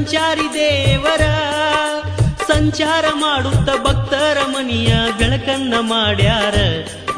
ಸಂಚಾರಿ ದೇವರ ಸಂಚಾರ ಮಾಡುತ್ತ ಭಕ್ತರ ಮನಿಯ ಬೆಳಕನ್ನ ಮಾಡ್ಯಾರ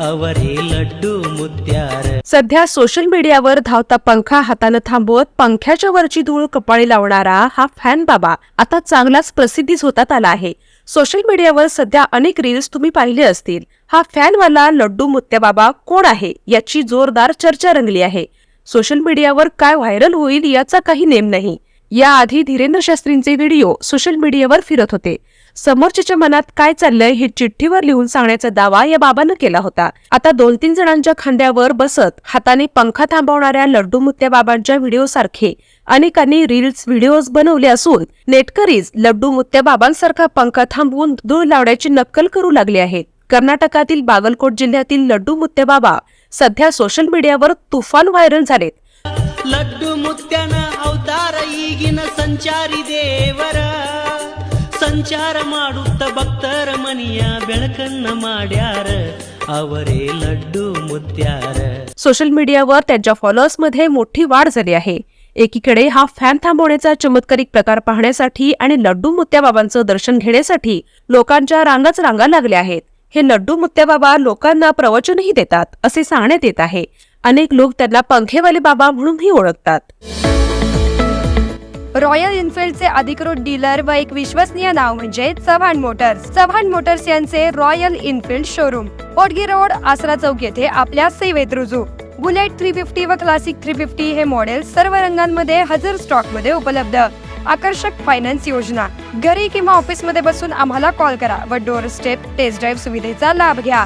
ಅವರೇ ಲಡ್ಡು ಮುತ್ಯಾರ सध्या सोशल मीडियावर धावता पंखा हातानं थांबवत पंख्याच्या वरची धूळ कपाळी लावणारा हा फॅन बाबा आता चांगलाच प्रसिद्धीस होतात आला आहे सोशल मीडियावर सध्या अनेक रील्स तुम्ही पाहिले असतील हा फॅनवाला लड्डू मुत्या बाबा कोण आहे याची जोरदार चर्चा रंगली आहे सोशल मीडियावर काय व्हायरल होईल याचा काही नेम नाही याआधी धीरेंद्र शास्त्रींचे व्हिडिओ सोशल मीडियावर फिरत होते. समोरच्याच्या मनात काय चाललंय हे चिठ्ठीवर लिहून सांगण्याचा दावा या बाबानं केला होता. आता दोन तीन जणांच्या खांद्यावर बसत हाताने पंखा थांबवणाऱ्या लड्डू मुत्या बाबांच्या व्हिडिओ सारखे अनेकांनी रील्स व्हिडिओज बनवले असून नेटकरीज लड्डू मुत्या बाबांसारखा पंखा थांबवून धूळ लावण्याची नक्कल करू लागले आहेत. कर्नाटकातील बागलकोट जिल्ह्यातील लड्डू मुत्या बाबा सध्या सोशल मीडियावर तुफान व्हायरल झालेत. ಲಡ್ಡು ಮುತ್ಯನ ಅವತಾರ ಈಗಿನ ಸಂಚಾರಿ ದೇವರ ಸಂಚಾರ ಮಾಡುತ್ತ ಭಕ್ತರ ಮನಿಯ ಬೆಳಕನ್ನ ಮಾಡ್ಯಾರ ಅವರೇ ಲಡ್ಡು ಮುತ್ಯಾರ सोशल मीडियावर त्यांच्या फॉलोअर्स मध्ये मोठी वाढ झाली आहे एकीकडे हा फॅन थांबवण्याचा चमत्कारिक प्रकार पाहण्यासाठी आणि लड्डू मुत्याबाबांचं दर्शन घेण्यासाठी लोकांच्या रांगाच रांगा लागल्या आहेत हे लड्डू मुत्याबाबा लोकांना प्रवचनही देतात असे सांगण्यात येत आहे अनेक लोक त्यांना पंखेवाले बाबा म्हणूनही ओळखतात. रॉयल इन्फिल्डचे अधिकृत डीलर व एक विश्वसनीय नाव म्हणजे चव्हाण मोटर्स. चव्हाण मोटर्स यांचे रॉयल इन्फिल्ड शोरूम. पोटगी रोड आसरा चौक येथे आपल्या सेवेत रुजू. बुलेट थ्री फिफ्टी व क्लासिक थ्री फिफ्टी हे मॉडेल सर्व रंगांमध्ये हजर स्टॉकमध्ये उपलब्ध. आकर्षक फायनान्स योजना. घरी किंवा ऑफिसमध्ये बसून आम्हाला कॉल करा व डोर स्टेप टेस्ट ड्राईव्ह सुविधेचा लाभ घ्या.